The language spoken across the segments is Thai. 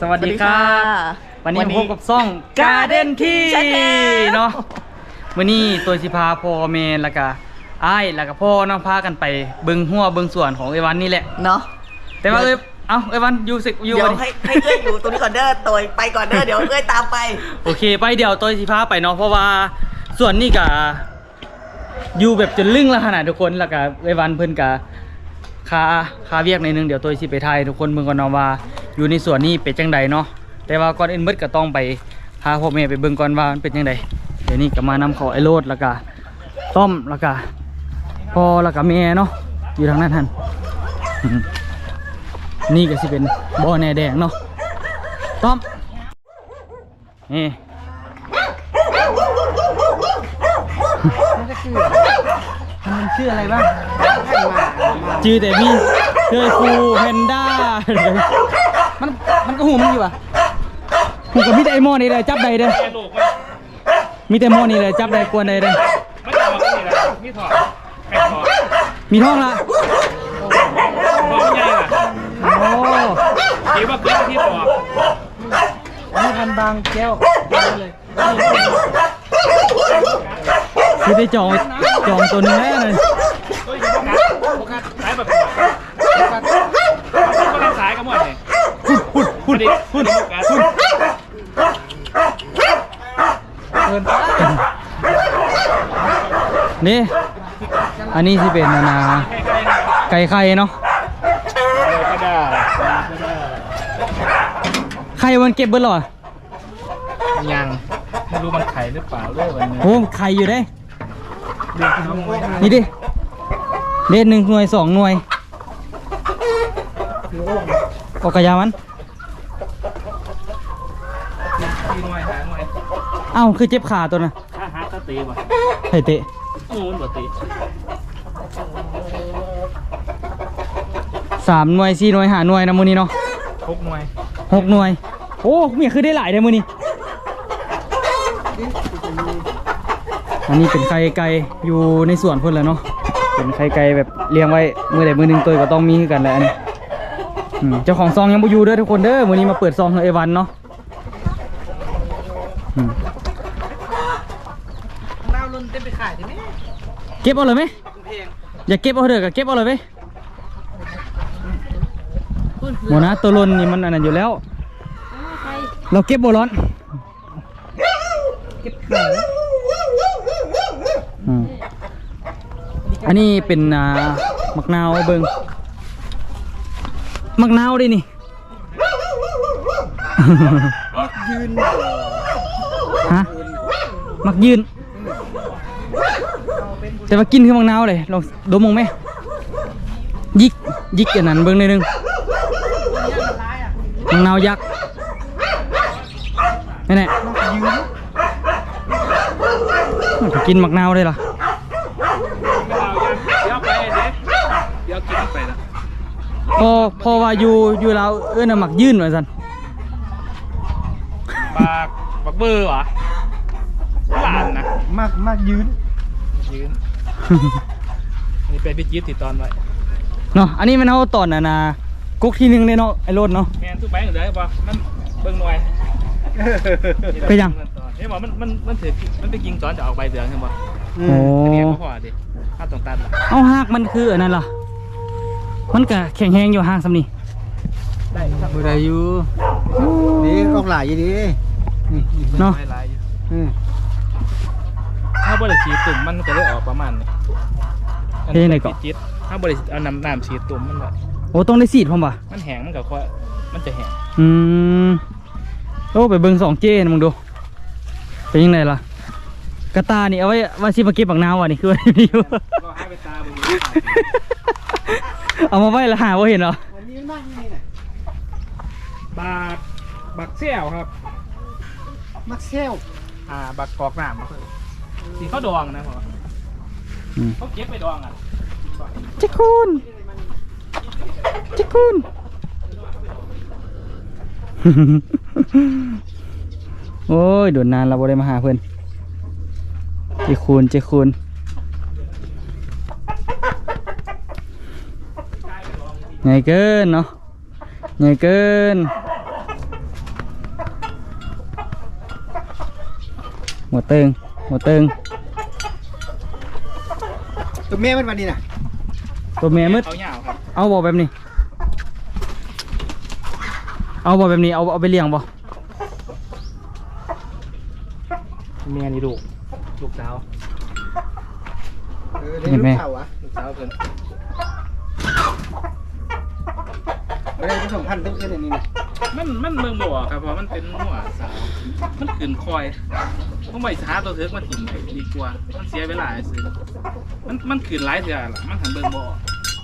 สวัสดีครับวันนี้วันนี้พบกับซ่อง Garden ที่ Channel เนาะวันนี้ตัวสิพาพ่อเมนแล้วก็อ้ายแล้วก็พ่อเน้องพากันไปเบิ่งหัวเบิ่งสวนของเอวันนี่แหละ เนาะ แต่ว่าเอ้ยเอ้าเอวันอยู่สิอยู่เดี๋ยววันนี้ให้ให้เอ้ยอยู่ตรงนี้ก่อนเด้อตัวไปก่อนเด้อเดี๋ยวเอ้ยตามไป โอเค ไปเดี๋ยวตัวสิพาไปเนาะเพราะว่าส่วนนี้ก็อยู่แบบจนลึ่งแล้วขนาดทุกคนแล้วก็เอวันเพิ่นก็คาคาเวียกในอยหนึงเดี๋ยวตัวสิไปถ่ายทุกคนเบิ่งก่อนเนาะว่า อยู่ในสวนนี้เป็นจังใดเนาะแต่ว่าก่อนอื่นเบิดก็ต้องไปพาพ่อแม่ไปเบิ่งก่อนว่ามันเป็นจังใดเดี๋ยวนี้ก็มานำเขาไอโลดแล้วก็ต้อมแล้วก็พอแล้วก็แม่เนาะอยู่ทางนั้นทันนี่ก็สิเป็นบ่อแหน่แดงเนาะต้อมนี่มันชื่ออะไรบ้างชื่อแต่พี่เคยครูแพนด้า มันมันก็หูมันอยู่อะหูกับมีแต่ไอโมอนี่เลยจับใดเด้อมีแต่โมอนี่เลยจับใดกวนใดเด้อไม่ถอดนี่นะมีถอดแอบถอดมีท้องละถอดไม่ใหญ่ล่ะโอ้คิดว่าเกิดที่ถอดนี่พันบางแก้วเลยคือได้จองจองตัวนึงแน่เลยเฮ้ยโฟกัสสายแบบถอดโฟกัสเอาคนสายกันหมดเลย ดิพุ่นโฟกัสพุ่นเกินนี่ อันนี้ที่เป็นนานาใกล้ๆนะไก่ไข่เนาะก็ได้ไข่มันเก็บเบิดหรอยังไม่รู้มันไข่หรือเปล่าด้วยวันนี้โอ้ไข่อยู่ได้เดือดน้องไว้นะนี่ดิเด็ดหนึ่งหน่วยสองหน่วยออกกระยามัน ที่หน่วยหาหน่วย เอ้าคือเจ็บขาตัวน่ะถ้าหาสตีป่ะไข่เตะโอ้มันบ่ตีสามหน่วยสี่หน่วยหาหน่วยนะมือนี้เนาะพกหน่วยหกหน่วย โอ้เมียคือได้หลายได้มือนี้อันนี้เป็นไข่ไก่อยู่ในสวนเพิ่นแหล้วเนาะเป็นไข่ไก่แบบเลี้ยงไว้มือใดมือหนึ่งตัวก็ต้องมีคือกันแหละอันนี้อืมเจ้าของซองยังบ่อยู่เด้อทุกคนเด้อมือนี้มาเปิดซองให้เอวันเนาะอืม น้าลุนเต็มไปขายได้ไหม เก็บเอาเลยไหมเพลงอย่าเก็บเอาเถอะก็เก็บเอาเลยไหมหมดนะตัวลนนี่มันอันนั้นอยู่แล้ว เราเก็บโบร้อนเก็บขายอืมอันนี้เป็นอ่ามักนาวเบิงมักนาวดินี่ยืนฮะมักยืน แต่ว่ากินคือมักนาวเลยลองดมมองไหมยิกยิกอย่างนั้นเบิ้งหนิดนึงมักนาวยักษ์นี่แหละมันก็กินมักนาวได้เหรอไม่เอายังเดี๋ยวไปเด็กเดี๋ยวกินไปนะพอพอว่าอยู่อยู่เราวเอื้อนหมักยื่นไว้สันปากปักเบอร์เหรอหลานนะมากมากยืนยืน อันนี้เป็นพี่จี๊ดติดตอนไว้เนาะอันนี้มันเอาตอนน่ะนะกุ๊กที่หนึงเลยเนาะไอ้โรดเนาะ แมนทุกแบงค์อยู่เลยป่ะมันเบิ่งหน่อยไปยังเฮ้ยบอกมันมันมันถือมันไปยิงตอนจะออกใบเหลืองใช่ป่ะโอ้เรียกเขาพอดิข้าตรงตันล่ะเอาหากมันคืออันนั้นเหรอมันก็แข็งแรงอยู่หากสำนี่ได้ครับบ่ได้อยู่นี่ออกหลายอยู่ดีเนาะไม่ลายอยู่อืม ถ้าบริสีตุ่มมันก็ได้ออกประมาณนี้เฮ้ยไหนก่อนจี๊ดถ้าบริเอาน้ำน้ำสีตุ่มมันแบบโอ้ต้องได้สีดพร้อมป่ะมันแห้งมันกับว่ามันจะแห้งอืมโอ้ไปเบิ่งสองเจนะมึงดูเป็นยังไงล่ะกระตานี่เอาไว้ว่าสิมาเก็บบักนาวอะนี่คือว่าไม่อยู่ก็ให้ไปตาบุญเอามาไว้และหาว่าเห็นเหรอวันนี้นั่งนี่น่ะบักบักเสี่ยวครับมักเซลอ่าบักกอกน้ำครับ สีเขาดองนะผมอืเขาเก็บไปดองอะจิคุณจิคุณ โอ้ยโดนนานเราบ่ได้มาหาเพื่อนจิคุณจิคุณใหญ่เกินเนาะใหญ่เกินหมดเติง หัวเติงตัวแม่มันวันนี้น่ะตัวแม่มืดเขาเหยาวครับเอาบ่แบบนี้ เอาบ่แบบนี้เอาเอาไปเลี้ยงบ่เมียนี่ลูกลูกสาวเออได้ลูกเต่าอะลูกสาวเพิ่น ไม่ได้ผสม พันธุ์ต้องเพื่อนอันนี้นะมันมันเมืองบ่อครับเพราะมันเป็นหัวสาวมันขืนคอยผมไม่หาตัวเถิกมาถิ่มไปดีกว่า มันเสียเวลาซื้อมันมันขืนหลายเถื่อล่ะมันหันเบิ่งบ่อ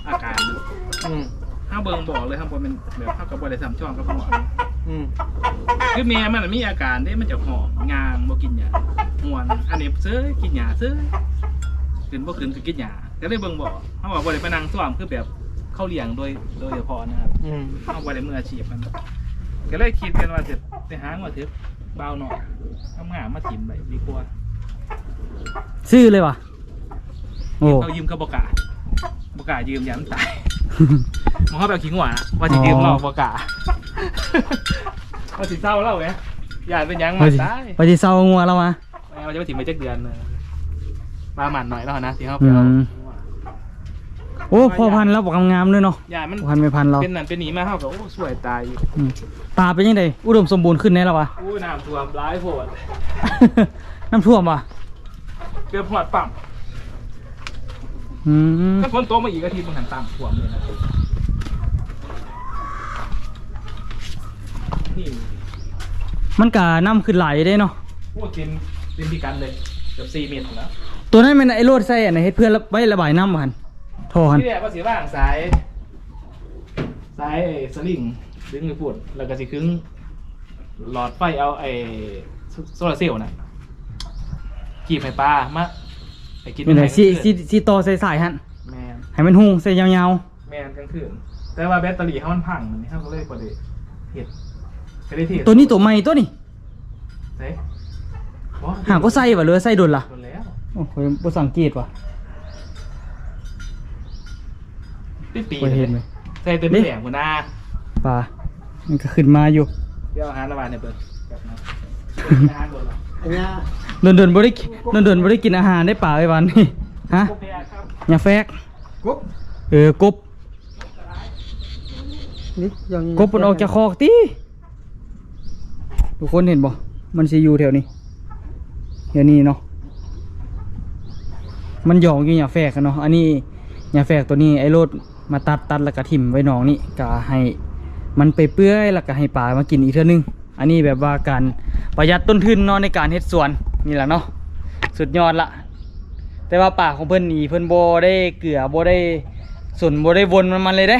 อาการมันอืมห้าเบิ่งบ่อเลยครับบ่แม่นแบบเฮากับบ่ได้ซ้ำช่องกับหัวอืมคือแม่มันนะมีอาการเด้มันจะหอบงางบ่กินหยาม่วนอันนี้เซ้อกินหยาเซ้อขึ้นบ่ขึ้นก็กินหยาก็เลยเบิ่งบ่เฮาว่าบ่ได้ไปนั่งซ้อมคือแบบ เข้าเลี้ยงโดยโดยเฉพาะนะครับอืมเฮาบ่ได้มืออาชีพมันก็เลยคิดกันว่าจะไปหาหัวถึกเบาหน่อยทำงานมาถิ่มไปดีกว่าซื้อเลยวะโอ้เอายืมก็บ่กล้าบ่กล้ายืมยามนตายมองเฮาแบบขี้หัวนะว่าสิยืมเราบ่กล้าว่าสิเศร้าเล่าไงอย่าเป็นหยังมาว่าสิตายว่าสิเซางัวแล้วมาเราจะไปถึงไปจักเดือนเลยมาหมันหน่อยแล้วนะที่เขาไปเอาอืม โอ้พอพันธุ์แล้วบอกงามๆด้วยเนาะยายมันพอพันธุ์ไม่พันธุ์เราเป็นนั่นเป็นหนีมาเขาก็โอ้สวยตายอยู่อืมตาเป็นยังไงอุดมสมบูรณ์ขึ้นแน่แล้ววะอู้น้ำท่วมร้ายโพดน้ำท่วมวะเกือบหอดปั๊มอืมถ้าฝนตกมาอีกอาทิตย์มันหันต่ำท่วมเลยนะนี่มันกะน้ำขึ้นไหลได้เนาะพูดเต็มเต็มพิกันเลยเกือบสี่เมตรแล้วตัวนั้นเป็นไอ้โรดไส้อันไหนเฮ็ดเพื่อไว้ระบายน้ำมันโท รหัน ที่แรกก็สีว่างสาย สายไอ้สลิงดึงไปพูดแล้วก็สิคึงหลอดไฟเอาไอ้โซลาร์เซลล์น่ะกีบไฟฟ้ามาไอ้กินเป็นไงให้ซีกลางคืซีนซีโตใส่สายหันแมนให้มันหุ่งใส่ยาวแมนกลางคืนแต่ว่าแบตเตอรี่เขามันพังมันนี่เขาก็เลยประเดี๋ยวเห็ดก็ได้เทๆตัวนี้ตัวใหม่ตัวนี้เฮ้ยหากก็ใส่บ่หรือว่าใส่โดนล่ะโดนแล้ว โอ้โหบ่สังเกตว่ะ ปีปีบ่เห็นเลย ใส่เต็มแหลงหัวหน้าป่ามันก็ขึ้นมาอยู่เดี๋ยวเอาอาหารระบาดเนี่ยเปิดแบบนั้นอาหารโดนแล้วอันเนี้ยโดนๆบ่ได้โดนๆบ่ได้กินอาหารได้ป่าไอ้วันนี่ฮะโอเคครับอย่าแฟกกุ๊บเออกบนี่ยังกบมันออกจากคอกติทุกคนเห็นบ่มันสิอยู่แถวนี้แถวนี้เนาะมันหยองอยู่อย่าแฟกกันเนาะอันนี้อย่าแฟกตัวนี้ไอ้โรด มาตัดตัดแล้วก็ถิ่มไว้หนองนี่ก็ให้มันไปเปื้อยแล้วก็ให้ปลามากินอีกเท่านึง อันนี้แบบว่าการประหยัดต้นทุนเนาะในการเฮ็ดสวนนี่แหละเนาะสุดยอดละแต่ว่าป่าของเพิ่อนนี่เพิ่อนโบได้เกลือบ่ได้สนโบได้วนมันมันเลยเด้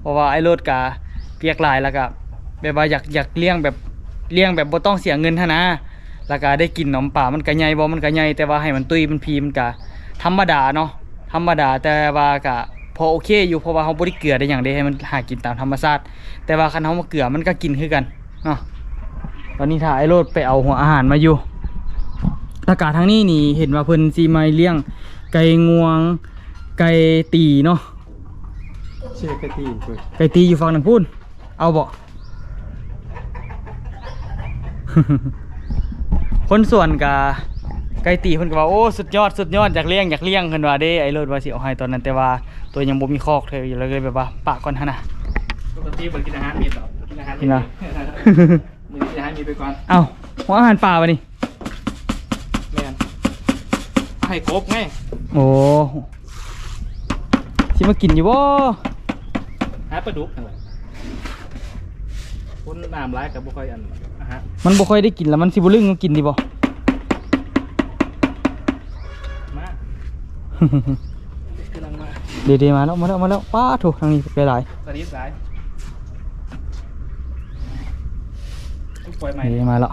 เพราะว่าไอ้รถกะเปียกหลายแล้วก็แบบว่าอยากอยากเลี้ยงแบบเลี้ยงแบบโบต้องเสียเงินหั้นะแล้วก็ได้กินหนมป่ามันก็ใหญ่บ่มันก็ใหญ่แต่ว่าให้มันตุยมันพีมันก็ธรรมดาเนาะธรรมดาแต่ว่าก็ พอโอเคอยู่เพราะว่าเฮาบ่ได้เกลือได้อย่างใดให้มันหากินตามธรรมชาติ แต่ว่าคันเฮามาเกลือมันก็กินคือกันเนาะตอนนี้ถ้าไอ้โรดไปเอาหัวอาหารมาอยู่อากาศทางนี้นี่เห็นว่าเพิ่นสิมาเลี้ยง ไก่งวง ไก่ตีเนาะเชื่อกระตีนเปิดไก่ตีอยู่ฝั่งนั้นพูนเอาบ่คนส่วนกะ ไก่ตีเพิ่นก็ว่าโอ้สุดยอดสุดยอดอยากเลี้ยงอยากเลี้ยงเพิ่นว่าเด้ไอ้เลิศว่าสิเอาให้ตอนนั้นแต่ว่าตัวยังบ่มีคอกเธออยู่เลยแบบว่าปะก่อนหั่นน่ะปกติเปิดกินอาหารมีดหรอกินอาหารกินเหรอมือกินอาหารมีดไปก่อนเอ้าหัวอาหารป่าป่ะนี่แมนให้ครบไงโอ้สิมากินอยู่บ่หาปลาดุกอะไรคนน้ำร้ายกับบุคอยอันอาหารมันบ่ค่อยได้กินแล้วมันสิบ่ลึงมันกินดีบ่ กำลังมาเดี๋ยวๆมาแล้วมาแล้วมาแล้วป้าโถูกทางนี้ไปหลายสวัสดีสายปล่อยใหม่เดี๋ยวมาแล้ว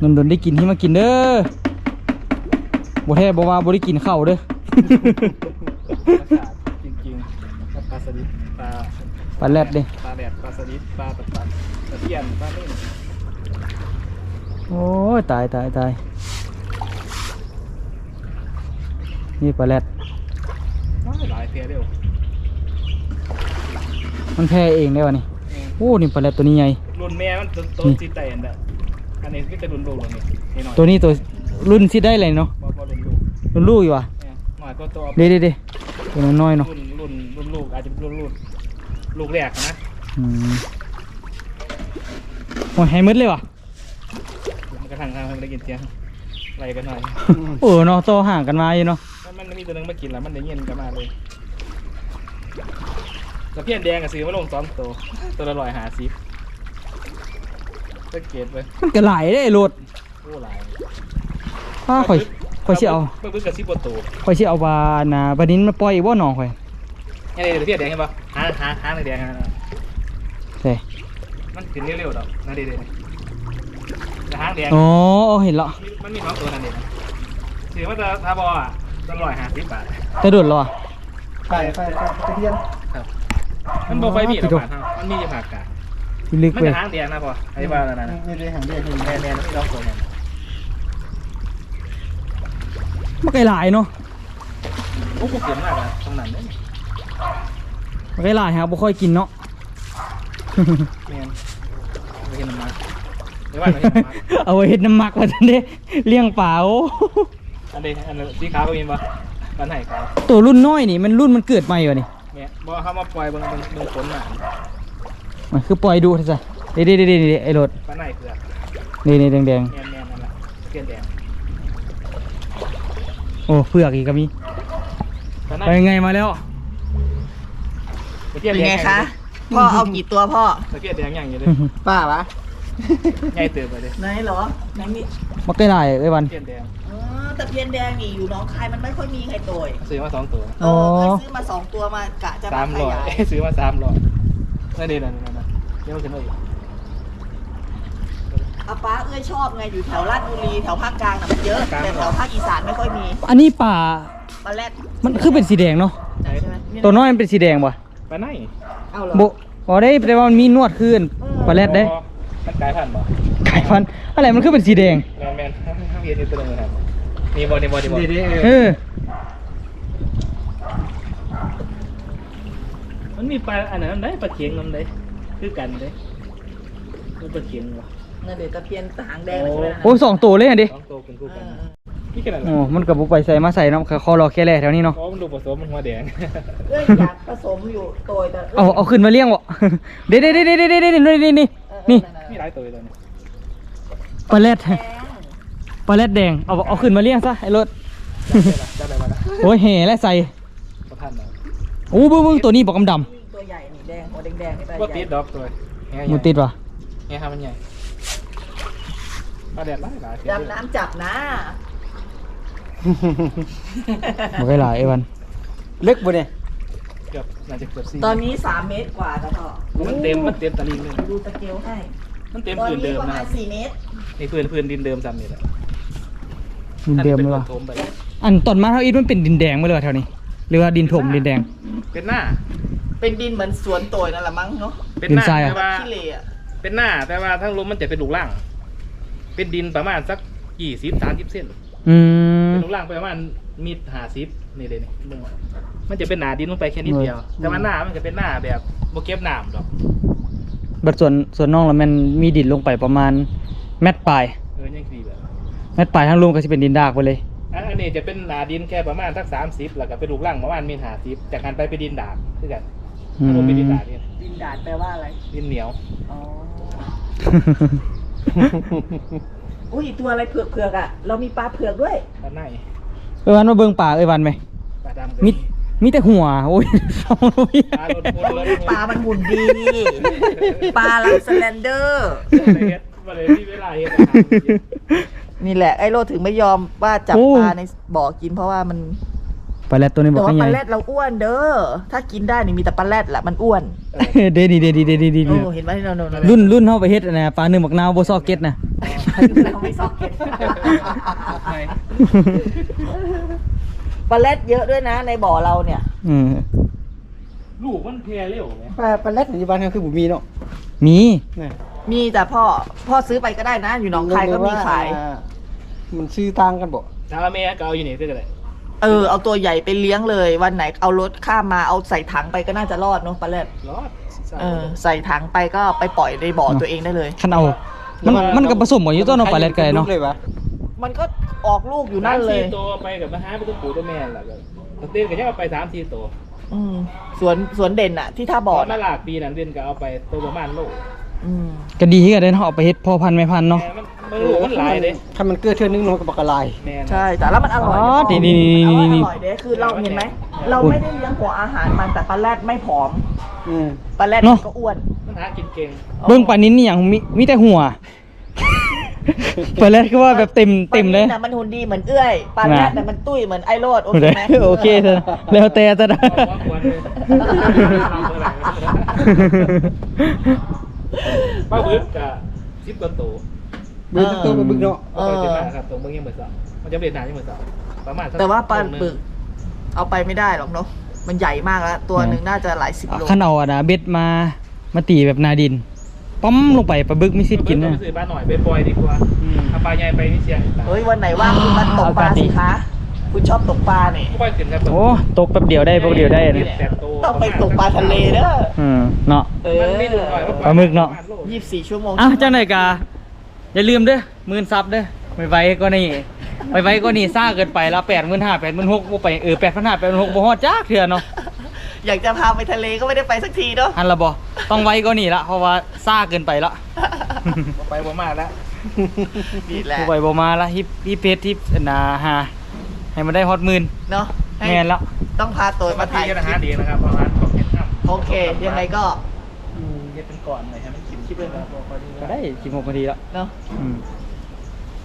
นนดนได้กินที่มากินเด้อบ่แท้บ่ว่าบ่ได้กินข้าวเด้อจริงๆกับปลาสลิดปลาปลาแรดเด้ปลาแดดปลาสลิดปลาปัดปัดปลาเทียนปลานิ่มโอ้ยตายตายตาย นี่ปลาแรดหลายเพลเร็วมันแพ้เองได้วะนี่โอ้นี่ปลาแรดตัวนี้ใหญ่มรุ่นแม่มันตัวโตจิตใจอันเด้ออันนี้ก็จะรุ่นลูกแล้วนี่นี่หน่อยตัวนี้ตัวรุ่นสิได้เลยเนาะบ่บ่รุ่นลูกรุ่นลูกอยู่ว่ะเนี่ยหน่อยก็ตัวเด้เด้เด้ตัวน้อยๆเนาะรุ่นรุ่นรุ่นลูกอาจจะเป็นรุ่นลูกลูกแรกนะอืมโอ้ยให้มืดเลยว่ะมันกระทั่งทางมันได้กินเสียงไล่กันหน่อยโอ้เนาะโตห่างกันมาอยู่เนาะ มันมันมีตัวหนึงมากินแล้วมันได้เย็นกันมาเลยตะเพียนแดงกับซื้อมาลงสองตัวตัวละร้อยหาสิบสังเกตไปมันก็หลายได้โหลดโอ้หลายอ้าข่อยข่อยสิเอาเพิ่งเพิ่งกับสิบกว่าตัวข่อยสิเอาบานาบานินมาปล่อยอีกบ่หนองข่อยนี่เลยตะเพียนแดงเห็นปะหาหาหาในแดงนะเด้มันขึ้นเร็วๆดอกนั่นดีเลยแต่หางแดงอ๋อเห็นและมันมีสองตัวนั่นเองนะถือว่าจะทาบออะ ตัวละร้อยหาสิบบาท แต่โดดแล้วอะไฟไฟไฟตะเพียนมันบอกไฟมีดอ๋อออกมาครับมันมีอยู่ผักกาดที่ลึกมันเว้ยจะหางแดงนะพอไอ้บ้าแล้วนะนี่เลยหางเดียวแมนแมนไม่ต้องตัวแมนมันก็หลายเนาะโอ้โหเขียนมากเลยตรงนั้นเนี่ยมันก็หลายครับบ่ค่อยกินเนาะ แมนไม่เห็นมันมาไม่ว่าไม่เห็นมันมาเอาไว้เฮ็ดน้ำหมักว่าซั่นเด้เลี้ยงปลาโอ้อันนี้อันนี้สีขาวก็มีปะกันไหนขาวตัวรุ่นน้อยนี่มันรุ่นมันเกิดใหม่วะนี่เนี่ยบอกเขามาปล่อยเบางบางบางผลมามันคือปล่อยดูซะเด้เด้เด้เด้เด้ไอ้รถกันไหนเผือกนี่นี่แดงแมนแมนนั่นแหละเปลี่ยนแดงๆโอ้เผือกอีกก็มีกันไหนไปไงมาแล้วตะเกียบเป็นแดไงงคะพ่อเอากี่ตัวพ่อตะเกียบแดงอย่างอยู่เลยป้าวะใหญ่เติบไปเลยไหนเหรอไหนมีมันก็หลายเอ้ยวันเปลี่ยนแดงเออ ตะเพียนแดงนี่อยู่หน้องคายมันไม่ค่อยมีใครโตยซื้อมาสองตัวเออเคยซื้อมาสองตัวมากะจะสามมาขร้อยยาย ซื้อมาสามร้อยนั่นเองนั่นนั่นนั่นเดี๋ยวมันขึ้นมาอีกอาป้าเอ้ยชอบไงอยู่แถวลาดบุรีแถวภาคกลางน่ะมันเยอะ แต่แถวภาคอีสานไม่ค่อยมีอันนี้ป่าปลาแรดมันคือเป็นสีแดงเนาะใช่ไหมตัวน้อยมันเป็นสีแดงป่ะไปไหนเอาเหรอโบบ่ได้แต่ว่ามันมีนวดขึ้นปลาแรดเด้มันกลายพันธุ์บ่ไก่พันธุ์อะไรมันคือเป็นสีแดงแมนแมนห้ามเห็นอยู่ตัวหนึงครับ นี่บอนี่บอนี่บอดีดีเออมันมีปลาอันนั้นได้ปลาเข็งน้ำได้คือกันได้มันปลาเข็งวะนั่นเดี๋ยวตะเพียนหางแดงเลยใช่ไหมนะโอ้ยสองตัวเลยอันดิสองตัวเป็นคู่เอกันอเออนี่ขนาดโอ้มันกับบุไปใส่มาใส่เนาะคอรอแค่แร่แถวนี้เนาะเพราะมันดูผสมมันหัวแดงเอ้ยอยากผสมอยู่โตยแต่เอาเอาขึ้นมาเลี้ยงบ่เด้เด้เด้เด้เด้เด้เด้นี่นี่นี่เออเออนี่มีหลายตัวเลยเนี่ยปลาแรดแดง ปลาแรดแดง เอาเอาขึ้นมาเลี้ยงซะไอ้รถจับได้มาละโอ้ยแห่และใส่ประทันเนาะโอ้เบิ่งเบิ่งตัวนี้บอกกำดนี่ตัวใหญ่นี่แดงหัวแดงๆนี่ตัวก็ใหติญ่ดดอกตัวแง่ำมันติดว่ะแง่ทำมันใหญ่ปลาแดดหลายหลายดำน้ำจับนะบ่ได้หลายไอ้วันลึกบ่เนี่ยเกือบน่าจะเกือบสี่ตอนนี้สามเมตรกว่าแล้วพ่อมันเต็มมันเต็มตะลิงเลยดูตะเกียวให้มันเต็มตอนพื้นนี้เดิมประนะมาคณรับสี่เมตรนี่พื้นพื้นดินเดิมซ้ำนี่แหละ ดินเดิมเลยว่ะถมไปอันตอนมาเท่าอีทมันเป็นดินแดงมาเลยว่ะแถวนี้ หรือว่าดินถมดินแดง เป็นหน้า เป็นดินเหมือนสวนโตยนั่นแหละมั้งเนาะเป็นหน้าดินทรายอะแต่ว่าขี้เหร่อะเป็นหน้าแต่ว่าทั้งลมมันจะเป็นลูกล่าง เป็นดินประมาณสักกี่สิบสามสิบเซนอืมเป็นลูกล่างประมาณมีดหาสิบนี่เลยนี่เบิ่งมันจะเป็นหนาดินลงไปแค่นิดเดียว แต่ว่าหน้ามันจะเป็นหน้าแบบโบเก็บน้ำดอกบัดส่วนส่วนน้องแล้วมันมีดินลงไปประมาณแมตรปลายเออยังดี แบบแมตรปลายทั้งรวมก็สิเป็นดินดากไปเลย อันอันนี้จะเป็นหนาดินแค่ประมาณสักสามสิบแล้วก็เป็นลูกล่างประมาณมีหาสิบจากการไปเป็นดินดาบคือกันอืมลงเป็นดินดาบเนี่ยดินดาดแปลว่าอะไร ดินเหนียว อ๋อ อุ้ยตัวอะไรเผือกเผือกๆอะ เรามีปลาเผือกด้วย ด้านในเอ้ยวันมาเบิ่งป่าเอ้ยวันไหมปลาดำก็มีมีแต่หัวโอ้ยสองโอ้ยปลาลดโพลดปลามันหุ่นดี ปลาลัสแลนเดอร์เลยเฮ็ดมาเลยที่เวลาเฮ็ดอาหารกิ นนี่แหละไอ้โลถึงไม่ยอมว่าจับปลาในบ่อกินเพราะว่ามันปลาแรดตัวนี้บอแต่กว่าให้ปไงลาแรดเราอ้วนเด้อถ้ากินได้นี่มีแต่ปลาแรดแหละมันอ้วนเดดีเดดีเดดีเดดีโอ้เห็นไหมโนโนโนรุ่นรุ่นเฮาไปเฮ็ดอันนะปลาหนึ่งบักนาวบ่ซอกเก็ตนะเราไม่ซอกเก็ตปลาแรดเยอะด้วยนะ ในบ่อเราเนี่ยอืมลูกมันเพลียเร็วไหมปลาปลาเล็ดปัจจุบันก็คือบุมีเนาะมีนี่มีแต่พ่อพ่อซื้อไปก็ได้นะ อยู่หนองคายก็มีขาย อ่ มันซื้อต่างกันบ่ถ้าแม่ก็เอาอยู่นี่ก็ได้เออเอาตัวใหญ่ไปเลี้ยงเลย วันไหนเอารถข้ามมาเอาใส่ถังไปก็น่าจะรอดเนาะปลาแรดรอดเออใส่ถังไปก็ไปปล่อยในบ่อตัวเองได้เลยคันเอา มันมันก็ผสมกันอยู่ตัวเนาะปลาแรดไก่เนาะเลยวะมันก็ออกลูกอยู่นั่นเลยสามสี่ตัวไปกับมาหาไปตัวปู่ตัวแม่แหละก็ตัวเต้นก็ยังเอาไปสามสี่ตัวอืมสวนสวนเด่นอะที่ท่าตบ่ออนมานะหลากปีนั้นเด่นก็เอาไปตัวประมาณโลอืมก็ดีที่กันเด้เนาะเอาไปเฮ็ดพ่อพันธุ์แม่พันธุ์เนาะ แต่มันมันรู้มันหลายเลยถ้ามันเกิดเทื่อนึงมันก็บักกะลายแม่นะใช่แต่แล้วมันอร่อยอ๋อเดี๋ยวนี่นี่นี่นี่ อร่อยเด้คือเราเห็นไหม เราไม่ได้เลี้ยงหัวอาหารมันแต่ปลาแรดไม่ผอมอืมปลาแรดเนอะมันก็อ้วนมันหากินเก่งเบิ่งปลานิ้นนี่หยังมีมีแต่หัว ปลาแรดก็ว่าแบบเต็มเต็มเลย ปานิลน่ะมันหุ่นดีเหมือนเอื้อยปลาแรดน่ะมันตุ้ยเหมือนไอโรดโอเคไหมโอเคเถอะแล้วแต่จะได้เอาว่าควรเลยป้าบึกกับสิบกว่าตัว บึ้งตัวบึ้งเนาะเอาไปเต็มหน้าครับตรงเมืองยังเหมือนสองมันจะเป็นหนายังเหมือนสองประมาณสักแต่ว่าปลาโงหนึ่งบึกเอาไปไม่ได้หรอกเนาะมันใหญ่มากแล้ว ตัวหนึ่งน่าจะหลายสิบโล ขันเอาอะนะเบ็ดมามาตีแบบนาดินปั๊มลงไปปลาบึกไม่สิทธิ์กินนะ นะไปซื้อปลาหน่อยไปปล่อยดีกว่าถ้าปลาใหญ่ไปนี่เสียงเฮ้ยวันไหนว่างคุณมาตกปลาสิคะ คุณชอบตกปลาเนี่ยก็ไปขึ้นครับโอ้ตกแป๊บเดียวได้แป๊บเดียวได้นะแปดตัวต้องไปตกปลาทะเลเด้ออืมเนาะ เอมันไม่ถึงหน่อยปลาหมึกเนาะ ยี่สิบสี่ชั่วโมงอ้าวเจ้าหน่อยกา อย่าลืมเด้อหมื่นซับเด้อไปไว้ก็นี่ไปไว้ก็นี่ซ่าเกินไปแล้วแปดหมื่นห้าแปดหมื่นหกบ่ไปเออแปดพันห้าแปดพันหกบ่ฮอดจ้าเถื่อเนาะอยากจะพาไปทะเลก็ไม่ได้ไปสักทีเนาะอันละบ่ต้องไว้ก็นี่ละเพราะว่าซ่าเกินไปละไปประมาณแล้วนี่แหละผู้ไปบ่มาละฮิปฮิปเพชรฮิปนาฮาให้มันได้ฮอตหมื่นเนาะให้แม่นละต้องพาตัวมามาถ่าถ่ายยกันอาหารดีนะครับประมาณของเห็ดน้ำโอเคยังไงก็เห็ดเป็นก่อนเลยให้มันกินคลิปเลยนะพอดี ก็ได้สิบหกนาทีแล้วเนาะอืม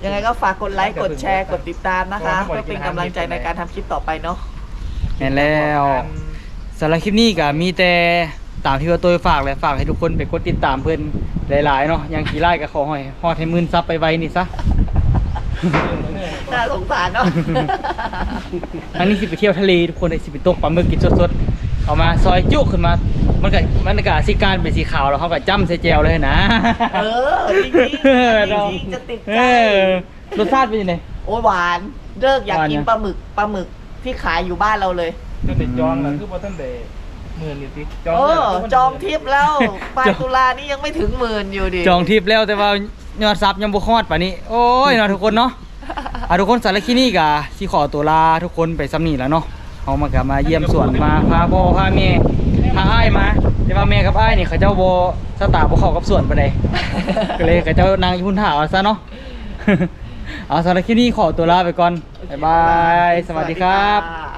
ยังไงก็ฝากกดไลค์กดแชร์กดติดตามนะคะเพื่อเป็นกำลังใจในการทำคลิปต่อไปเนาะ แม่นแล้วสำหรับคลิปนี้ก็มีแต่ตามที่ว่าตัวฝากเลยฝากให้ทุกคนไปกดติดตามเพื่อนหลายๆเนาะอยังขี่ไล่ก็ขอให้ฮอดให้หมื่นซับไปไวนี่ซะ น่าสงสารเนาะ อันนี้สิไปเที่ยวทะเลทุกคนไอ้สิไปตกปลาหมึกกินสดๆ เอามาซอยจุขึ้นมา มันก็มันก็สิการเป็นสีขาวแล้วเขาก็จ้ำใส่แจวเลยนะ เออจริงๆเออจริงๆจะติดเอใจอรสชาติเป็นยังไง โอ้ยหวานเลิกอยากกินหวานนะปลาหมึกปลาหมึกที่ขายอยู่บ้านเราเลย จนเด็ดจองแล้วคือพอท่านเดหมื่นนี่สิเออ จองทิปแล้วปลายตุลานี่ยังไม่ถึงหมื่นอยู่ดิ จองทิพย์แล้วแต่ว่ายอดซับยังบ่คอดป่านนี้ โอ้ยเนาะทุกคนเนาะอะทุกคนสารบคลิปนี้ก็สิขอตัวลาทุกคนไปซ้ำนี่แล้วเนาะ เขามากับมาเยี่ยมสวนมาพาพ่อพาแม่พาอ้ายมาแต่ว่าแม่กับอ้ายนี่เขาเจ้าโบสตาร์บ่เข้ากับสวนปานใดก็เลยเขาเจ้านางอยู่พุ่นถาเอาซะเนาะเอาสำหรับคลิปนี้ขอตัวลาไปก่อนบ๊ายบายสวัสดีครับ